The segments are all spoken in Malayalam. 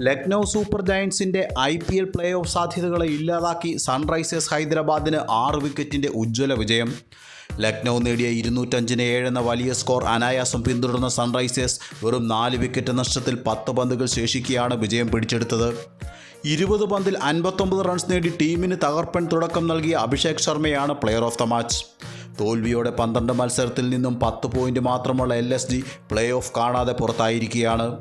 Lucknow super ജയൻസിന്റെ I P L play off സാധ്യതകളെ ഇല്ലാതാക്കി സൺറൈസേഴ്സ് ഹൈദരാബാദിന് ആറ് വിക്കറ്റിന്റെ ഉജ്ജ്വല വിജയം. ലക്നൗ നേടിയ ഇരുന്നൂറ്റഞ്ചിന് എന്ന വലിയ സ്കോർ അനായാസം പിന്തുടർന്ന സൺറൈസേഴ്സ് വെറും നാല് വിക്കറ്റ് നഷ്ടത്തിൽ പത്ത് പന്തുകൾ ശേഷിക്കെയാണ് വിജയം പിടിച്ചെടുത്തത്. ഇരുപത് പന്തിൽ അൻപത്തൊമ്പത് റൺസ് നേടി ടീമിന് തകർപ്പൻ തുടക്കം നൽകിയ അഭിഷേക് ശർമ്മയാണ് പ്ലെയർ ഓഫ് ദ മാച്ച്. തോൽവിയോടെ പന്ത്രണ്ട് മത്സരത്തിൽ നിന്നും പത്ത് പോയിന്റ് മാത്രമുള്ള L S G play off കാണാതെ പുറത്തായിരിക്കുകയാണ്.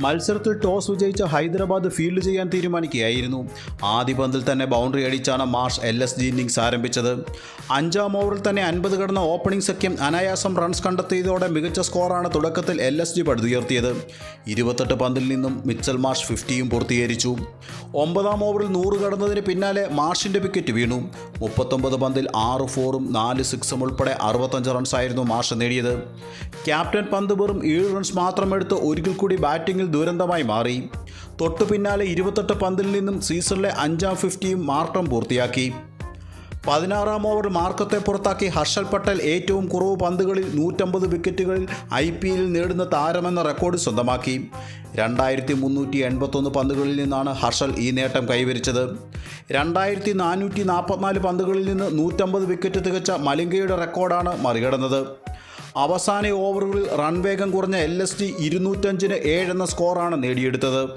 മത്സരത്തിൽ ടോസ് വിജയിച്ച ഹൈദരാബാദ് ഫീൽഡ് ചെയ്യാൻ തീരുമാനിക്കുകയായിരുന്നു. ആദ്യ പന്തിൽ തന്നെ boundary അടിച്ചാണ് Marsh L S G innings ആരംഭിച്ചത്. അഞ്ചാം ഓവറിൽ തന്നെ അൻപത് കടന്ന ഓപ്പണിംഗ് സഖ്യം അനായാസം റൺസ് കണ്ടെത്തിയതോടെ മികച്ച സ്കോറാണ് തുടക്കത്തിൽ എൽ എസ് ജി പടുത്തുയർത്തിയത് ഇരുപത്തെട്ട് പന്തിൽ നിന്നും മിച്ചൽ മാർഷ് ഫിഫ്റ്റിയും പൂർത്തീകരിച്ചു. ഒമ്പതാം ഓവറിൽ നൂറ് കടന്നതിന് പിന്നാലെ മാർഷിന്റെ വിക്കറ്റ് വീണു. മുപ്പത്തൊമ്പത് പന്തിൽ ആറ് ഫോറും നാല് സിക്സും ഉൾപ്പെടെ അറുപത്തഞ്ച് റൺസായിരുന്നു മാർഷ് നേടിയത്. ക്യാപ്റ്റൻ പന്ത് വെറും ഏഴ് റൺസ് മാത്രം എടുത്ത് ഒരിക്കൽ കൂടി ബാറ്റിംഗിൽ ദുരന്തമായി മാറി. തൊട്ടു പിന്നാലെ ഇരുപത്തെട്ട് പന്തിൽ നിന്നും സീസണിലെ അഞ്ചാം ഫിഫ്റ്റിയും മാർട്ടം പൂർത്തിയാക്കി. പതിനാറാം ഓവർ മാർക്കത്തെ പുറത്താക്കി ഹർഷൽ പട്ടേൽ ഏറ്റവും കുറവ് പന്തുകളിൽ നൂറ്റമ്പത് വിക്കറ്റുകളിൽ ഐ പി എല്ലിൽ നേടുന്ന താരമെന്ന റെക്കോർഡ് സ്വന്തമാക്കി. രണ്ടായിരത്തി മുന്നൂറ്റി എൺപത്തൊന്ന് പന്തുകളിൽ നിന്നാണ് ഹർഷൽ ഈ നേട്ടം കൈവരിച്ചത്. രണ്ടായിരത്തി നാനൂറ്റി നാൽപ്പത്തിനാല് പന്തുകളിൽ നിന്ന് നൂറ്റമ്പത് വിക്കറ്റ് തികച്ച മലിംഗയുടെ റെക്കോർഡാണ് മറികടന്നത്. അവസാന ഓവറുകളിൽ റൺ വേഗം കുറഞ്ഞ എൽ എസ് ടി ഇരുന്നൂറ്റഞ്ചിന് ഏഴെന്ന സ്കോറാണ് നേടിയെടുത്തത്.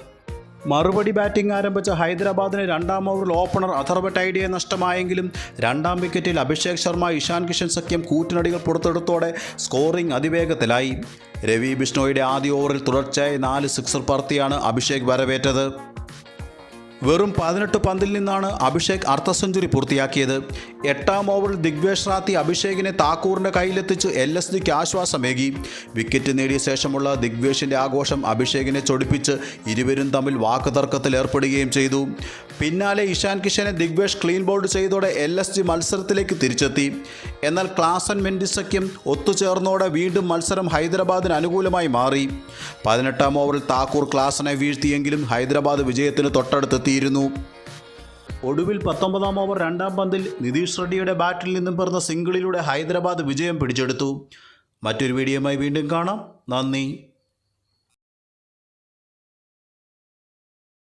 മറുപടി ബാറ്റിംഗ് ആരംഭിച്ച ഹൈദരാബാദിന് രണ്ടാം ഓവറിൽ ഓപ്പണർ അഥർവ ടൈഡിയെ നഷ്ടമായെങ്കിലും രണ്ടാം വിക്കറ്റിൽ അഭിഷേക് ശർമ്മ ഇഷാൻ കിഷൻ സഖ്യം കൂറ്റിനടികൾ പുറത്തെടുത്തോടെ സ്കോറിംഗ് അതിവേഗത്തിലായി. രവി ബിഷ്ണോയുടെ ആദ്യ ഓവറിൽ തുടർച്ചയായി നാല് സിക്സർ പറത്തിയാണ് അഭിഷേക് വരവേറ്റത്. വെറും പതിനെട്ട് പന്തിൽ നിന്നാണ് അഭിഷേക് അർദ്ധ സെഞ്ചുറി പൂർത്തിയാക്കിയത്. എട്ടാം ഓവറിൽ ദിഗ്വേഷ് റാത്തി അഭിഷേകിനെ താക്കൂറിന്റെ കയ്യിലെത്തിച്ച് എൽ എസ് ജിക്ക് ആശ്വാസമേകി. വിക്കറ്റ് നേടിയ ശേഷമുള്ള ദിഗ്വേഷിന്റെ ആഘോഷം അഭിഷേകിനെ ചൊടിപ്പിച്ച് ഇരുവരും തമ്മിൽ വാക്കുതർക്കത്തിൽ ഏർപ്പെടുകയും ചെയ്തു. പിന്നാലെ ഇഷാൻ കിഷനെ ദിഗ്വേഷ് ക്ലീൻ ബോൾഡ് ചെയ്തോടെ എൽ എസ് ജി മത്സരത്തിലേക്ക് തിരിച്ചെത്തി. എന്നാൽ ക്ലാസൻ മെൻഡിസയ്ക്കും ഒത്തുചേർന്നോടെ വീണ്ടും മത്സരം ഹൈദരാബാദിന് അനുകൂലമായി മാറി. പതിനെട്ടാം ഓവറിൽ താക്കൂർ ക്ലാസനെ വീഴ്ത്തിയെങ്കിലും ഹൈദരാബാദ് വിജയത്തിന് തൊട്ടടുത്തെത്തിയിരുന്നു ഒടുവിൽ പത്തൊമ്പതാം ഓവർ രണ്ടാം പന്തിൽ നിതീഷ് റെഡ്ഡിയുടെ ബാറ്റിൽ നിന്നും പിറന്ന സിംഗിളിലൂടെ ഹൈദരാബാദ് വിജയം പിടിച്ചെടുത്തു. മറ്റൊരു വീഡിയോയുമായി വീണ്ടും കാണാം. നന്ദി.